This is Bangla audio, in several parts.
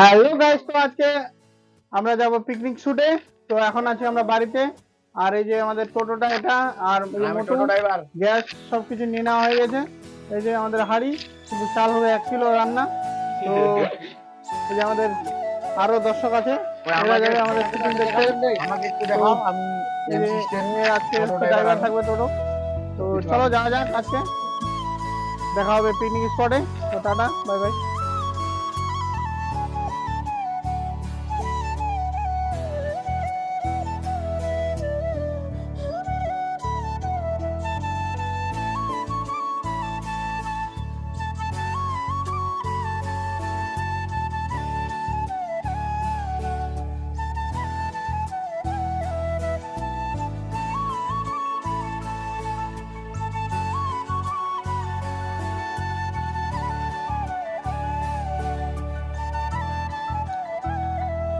হ্যালো গাইস তো আজকে আমরা যাব পিকনিক শুটে তো এখন আছি আমরা বাড়িতে। আর এই যে আমাদের টোটোটা এটা আর যে মোটর গ্যাস সবকিছু নিয়ে নেওয়া হয়ে গেছে। এই যে আমাদের হাড়ি শুধু চাল হবে এক কিলো রান্না। তো এই যে আমাদের আরও দর্শক আছে। আমাদের পিকনিক দেখতে। আজকে ড্রাইভার থাকবে টোটো। তো চলো যাওয়া যাক আজকে। দেখা হবে পিকনিক স্পটে তো টাটা বাই বাই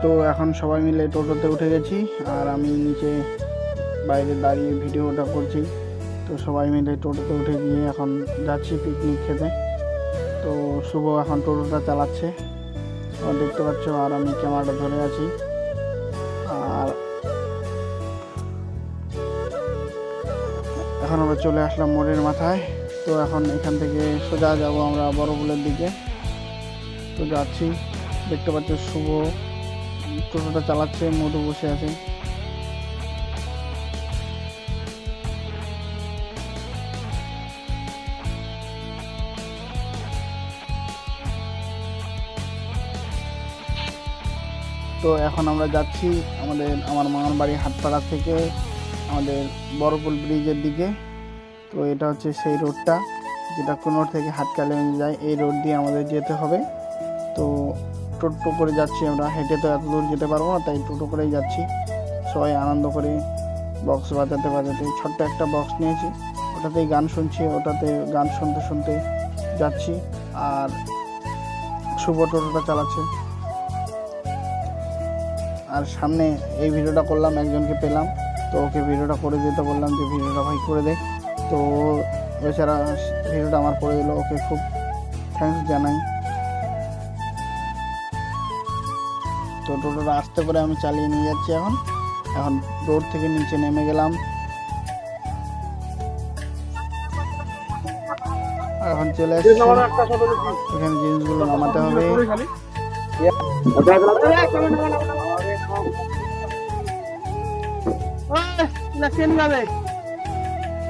তো এখন সবাই মিলে টোটোতে উঠে গেছি, আর আমি নিচে বাইরে দাঁড়িয়ে ভিডিওটা করছি। তো সবাই মিলে টোটোতে উঠে গিয়ে এখন যাচ্ছি পিকনিক খেতে। তো শুভ এখন টোটোটা চালাচ্ছে। দেখতে পাচ্ছ, আর আমি ক্যামেরাটা ধরে আছি। আর এখন আমরা চলে আসলাম মোড়ের মাথায়। তো এখন এখান থেকে সোজা যাব আমরা বড়বুলের দিকে। তো যাচ্ছি। দেখতে পাচ্ছ শুভ টোটোটা চালাচ্ছে, মধু বসে আছে। তো এখন আমরা যাচ্ছি আমাদের, আমার মামার বাড়ি হাটপাড়া থেকে আমাদের বড়পুল ব্রিজের দিকে। তো এটা হচ্ছে সেই রোডটা, যেটা কোনোর থেকে হাটকালিগঞ্জ যায়, এই রোড দিয়ে আমাদের যেতে হবে। তো টোটো করে যাচ্ছি আমরা। হেঁটে তো এত দূর যেতে পারব না, তাই টোটো করেই যাচ্ছি। সবাই আনন্দ করে বক্স বাজাতে বাজাতে ছোট্ট একটা বক্স নিয়েছি। ওটাতেই গান শুনছি, ওটাতে গান শুনতে শুনতে যাচ্ছি। আর শুভ টোটোটা চালাচ্ছে। আর সামনে এই ভিডিওটা করলাম, একজনকে পেলাম। তো ওকে ভিডিওটা করে দিতে বললাম যে ভিডিওটা ভাই করে দে। তো বেচারা ভিডিওটা আমার করে দিল, ওকে খুব থ্যাঙ্কস জানাই। টোটোটা আস্তে করে আমি চালিয়ে নিয়ে যাচ্ছি এখন এখন রোড থেকে নিচে নেমে গেলাম এখন চলে আসছি এখানে জিনিসগুলো নামাতে হবে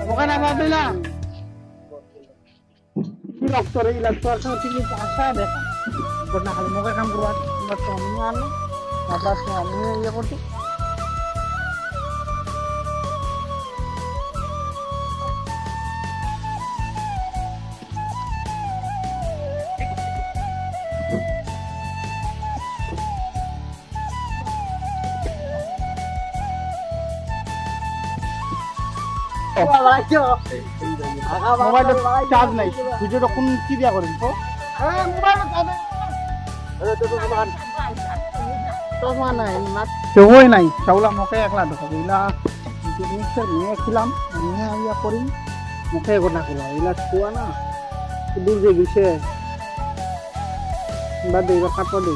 ওখানে নামাবে না কি রক্ত রে ইলাজ করার সময় ঠিক দেখা ঘটনা খালি মুখে কাম করবার বাট আমি আনো তারপর তো আমি ইয়ে করছি মোবাইলটা চার্জ নাই। ভিডিওটা কোন কি দিয়া করিস তো? কেউই নাই চাউলা মুখে একলা দেখো এগুলা জিনিসটা নিয়ে খিলাম নিয়ে ইয়া করি মুখে ঘটনা করব এগুলা খোয়া না দূর যে গেছে। বাদ দে এবার কাটবা দে।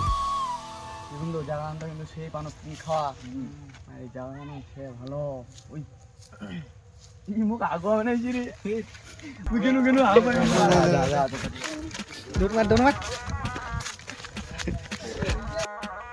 কিন্তু জায়গাটা কিন্তু সেই পানো তুমি খাওয়া। এই জায়গাটা সে ভালো। ওই ই মুখ আগুয়া বানাইছি রে। বুঝেনু কেন আগুয়া। দূর মার দূর মার।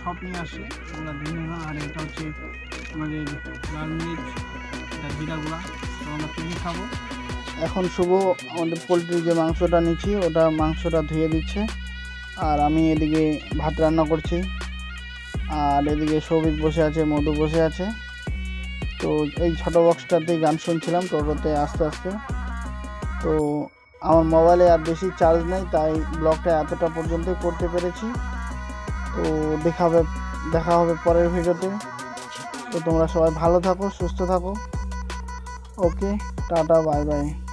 সব নিয়ে আসছে ওগুলো ধনিয়া আর এটা হচ্ছে আমাদের লাল মিরিচ, এটা জিরা গুঁড়া। তো আমরা পিকনিক খাব? এখন শুভ, আমাদের পোলট্রির যে মাংসটা নিচ্ছি, ওটা মাংসটা ধুয়ে দিচ্ছে। আর আমি এদিকে ভাত রান্না করছি। আর এদিকে সৌভিক বসে আছে, মধু বসে আছে। তো এই ছোটো বক্সটাতেই গান শুনছিলাম, টোটোতে আস্তে আস্তে। তো আমার মোবাইলে আর বেশি চার্জ নেই, তাই ব্লগটা এতটা পর্যন্তই করতে পেরেছি। তো দেখা হবে দেখা হবে পরের ভিডিওতে। তো তোমরা সবাই ভালো থাকো, সুস্থ থাকো। Okay, tata, bye bye.